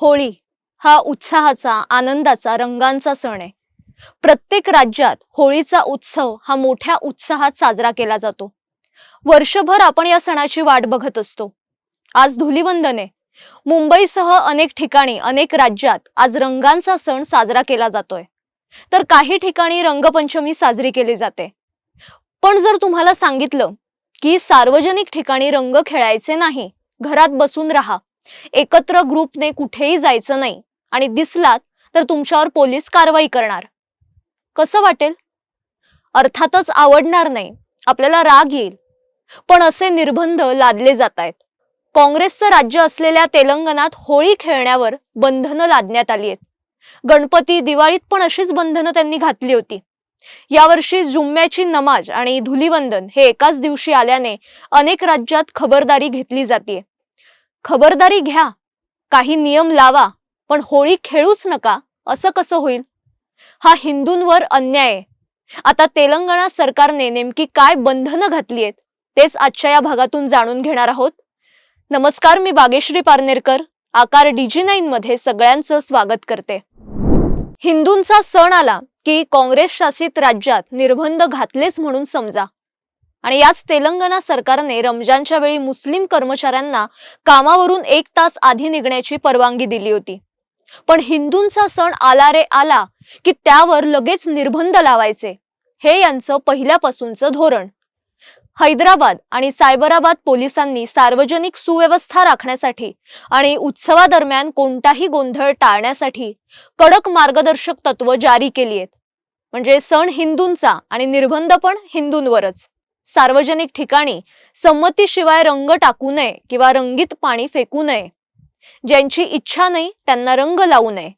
होळी हा उत्साहाचा आनंदाचा रंगांचा सण आहे. प्रत्येक राज्यात होळीचा उत्सव हा मोठ्या उत्साहात साजरा केला जातो. वर्षभर आपण या सणाची वाट बघत असतो. आज धुलीवंदने मुंबईसह अनेक ठिकाणी अनेक राज्यात आज रंगांचा सण साजरा केला जातोय. तर काही ठिकाणी रंगपंचमी साजरी केली जाते. पण जर तुम्हाला सांगितलं की सार्वजनिक ठिकाणी रंग खेळायचे नाही घरात बसून राहा. एकत्र ग्रुपने कुठेही जायचं नाही आणि दिसलात तर तुमच्यावर पोलीस कारवाई करणार. कसं वाटेल? अर्थातच आवडणार नाही. आपल्याला राग येईल. पण असे निर्बंध लादले जात आहेत काँग्रेसचं राज्य असलेल्या तेलंगणात होळी खेळण्यावर बंधनं लादण्यात आली आहेत. गणपती दिवाळीत पण अशीच बंधनं त्यांनी घातली होती. यावर्षी जुम्म्याची नमाज आणि धुलिवंदन हे एकाच दिवशी आल्याने अनेक राज्यात खबरदारी घेतली जाते खबरदारी घ्या. काही नियम लावा पण होळी खेळूच नका. असं कसं होईल? हा हिंदूंवर अन्याय आहे. आता तेलंगणा सरकारने नेमकी काय बंधनं घातली आहेत तेच आजच्या या भागातून जाणून घेणार आहोत. नमस्कार मी बागेश्री पारनेरकर आकार डीजी नाईन मध्ये सगळ्यांचं स्वागत करते. हिंदूंचा सण आला की काँग्रेस शासित राज्यात निर्बंध घातलेच म्हणून समजा. आणि याच तेलंगणा सरकारने रमजानच्या वेळी मुस्लिम कर्मचाऱ्यांना कामावरून एक तास आधी निघण्याची परवानगी दिली होती. पण हिंदूंचा सण आला रे आला की त्यावर लगेच निर्बंध लावायचे. हे यांचं पहिल्यापासूनचं धोरण. हैदराबाद आणि सायबराबाद पोलिसांनी सार्वजनिक सुव्यवस्था राखण्यासाठी आणि उत्सवादरम्यान कोणताही गोंधळ टाळण्यासाठी कडक मार्गदर्शक तत्व जारी केली आहेत. म्हणजे सण हिंदूंचा आणि निर्बंध पण हिंदूंवरच. सार्वजनिक ठिकाणी संमतीशिवाय रंग टाकू नये किंवा रंगीत पाणी फेकू नये. ज्यांची इच्छा नाही त्यांना रंग लावू नये.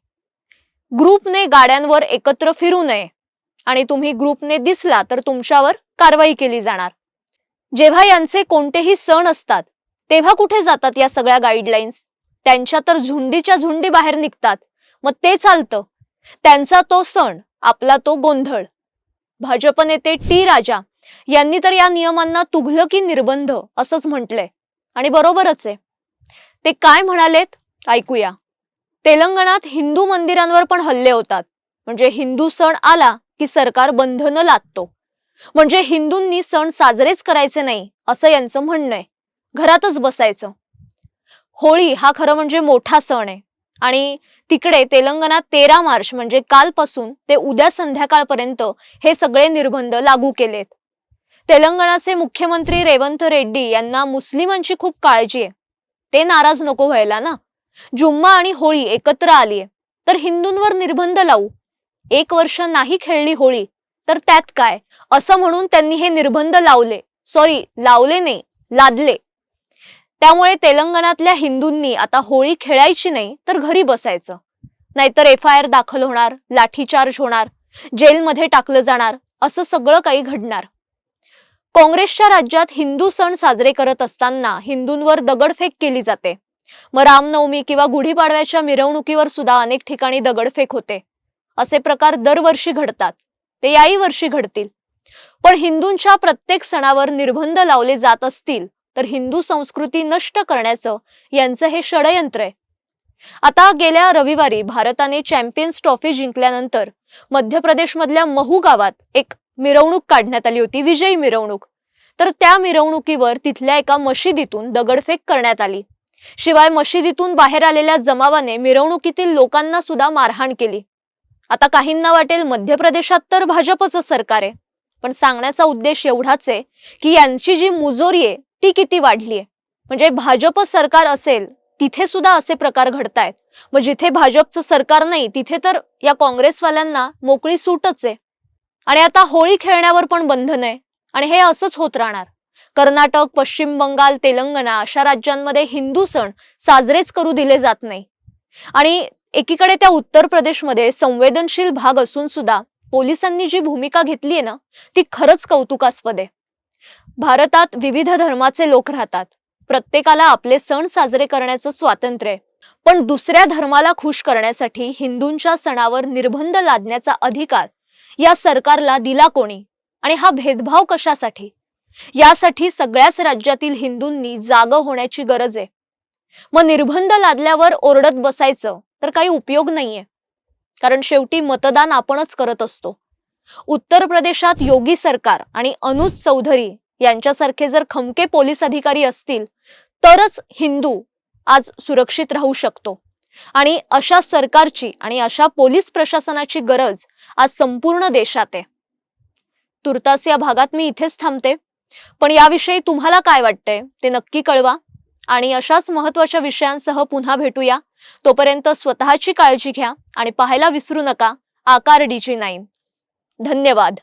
ग्रुपने गाड्यांवर एकत्र फिरू नये. आणि तुम्ही ग्रुपने दिसला तर तुमच्यावर कारवाई केली जाणार. जेव्हा यांचे कोणतेही सण असतात तेव्हा कुठे जातात या सगळ्या गाईडलाईन्स त्यांच्या तर झुंडीच्या झुंडी बाहेर निघतात. मग ते चालतं. त्यांचा तो सण आपला तो गोंधळ. भाजप नेते टी राजा यांनी तर या नियमांना तुघलकी निर्बंध असंच म्हटलंय. आणि बरोबरच आहे. ते काय म्हणालेत? ऐकूया. तेलंगणात हिंदू मंदिरांवर पण हल्ले होतात. म्हणजे हिंदू सण आला की सरकार बंधनं लादतो. म्हणजे हिंदूंनी सण साजरेच करायचे नाही असं यांचं म्हणणं आहे. घरातच बसायचं. होळी हा खरं म्हणजे मोठा सण आहे. आणि तिकडे तेलंगणात तेरा मार्च म्हणजे कालपासून ते उद्या संध्याकाळपर्यंत हे सगळे निर्बंध लागू केलेत. तेलंगणाचे मुख्यमंत्री रेवंत रेड्डी यांना मुस्लिमांची खूप काळजी आहे. ते नाराज नको व्हायला ना. जुम्मा आणि होळी एकत्र आलीये तर हिंदूंवर निर्बंध लावू. एक वर्ष नाही खेळली होळी. तर त्यात काय? असं म्हणून त्यांनी हे निर्बंध लावले. सॉरी लावले नाही. लादले. त्यामुळे तेलंगणातल्या हिंदूंनी आता होळी खेळायची नाही तर घरी बसायचं. नाहीतर एफ आय आर दाखल होणार लाठीचार्ज होणार जेलमध्ये टाकलं जाणार असं सगळं काही घडणार. काँग्रेसच्या राज्यात हिंदू सण साजरे करत असताना हिंदूंवर दगडफेक केली जाते. मग रामनवमी किंवा गुढीपाडव्याच्या मिरवणुकीवर सुद्धा अनेक ठिकाणी दगडफेक होते. असे प्रकार दरवर्षी घडतात. ते याही वर्षी घडतील. पण हिंदूंच्या प्रत्येक सणावर निर्बंध लावले जात असतील तर हिंदू संस्कृती नष्ट करण्याचं यांचं हे षडयंत्र आहे. आता गेल्या रविवारी भारताने चॅम्पियन्स ट्रॉफी जिंकल्यानंतर मध्य प्रदेशमधल्या महू गावात एक मिरवणूक काढण्यात आली होती विजयी मिरवणूक. तर त्या मिरवणुकीवर तिथल्या एका मशिदीतून दगडफेक करण्यात आली. शिवाय मशिदीतून बाहेर आलेल्या जमावाने मिरवणुकीतील लोकांना सुद्धा मारहाण केली. आता काहींना वाटेल मध्य प्रदेशात तर भाजपचं सरकार आहे. पण सांगण्याचा उद्देश एवढाच आहे की यांची जी मुजोरी आहे ती किती वाढली आहे. म्हणजे भाजप सरकार असेल तिथे सुद्धा असे प्रकार घडतायत. मग जिथे भाजपचं सरकार नाही तिथे तर या काँग्रेसवाल्यांना मोकळी सूटच आहे. आणि आता होळी खेळण्यावर पण बंधन आहे. आणि हे असंच होत राहणार. कर्नाटक पश्चिम बंगाल तेलंगणा अशा राज्यांमध्ये हिंदू सण साजरेच करू दिले जात नाही. आणि एकीकडे त्या उत्तर प्रदेशमध्ये संवेदनशील भाग असून सुद्धा पोलिसांनी जी भूमिका घेतली आहे ना ती खरंच कौतुकास्पद आहे. भारतात विविध धर्माचे लोक राहतात. प्रत्येकाला आपले सण साजरे करण्याचं स्वातंत्र्य आहे. पण दुसऱ्या धर्माला खुश करण्यासाठी हिंदूंच्या सणावर निर्बंध लादण्याचा अधिकार या सरकारला दिला कोणी? आणि हा भेदभाव कशासाठी? यासाठी सगळ्याच राज्यातील हिंदूंनी जाग होण्याची गरज आहे. मग निर्बंध लादल्यावर ओरडत बसायचं तर काही उपयोग नाहीये. कारण शेवटी मतदान आपणच करत असतो. उत्तर प्रदेशात योगी सरकार आणि अनुज चौधरी यांच्यासारखे जर खमके पोलीस अधिकारी असतील तरच हिंदू आज सुरक्षित राहू शकतो. आणि अशा सरकारची आणि अशा पोलीस प्रशासनाची गरज आज संपूर्ण देशात आहे. तुर्तास या भागात मी इथेच थांबते. पण याविषयी तुम्हाला काय वाटतंय ते नक्की कळवा. आणि अशाच महत्त्वाच्या विषयांसह पुन्हा भेटूया. तोपर्यंत स्वतःची काळजी घ्या आणि पाहायला विसरू नका. आकार डीजी नाईन. धन्यवाद.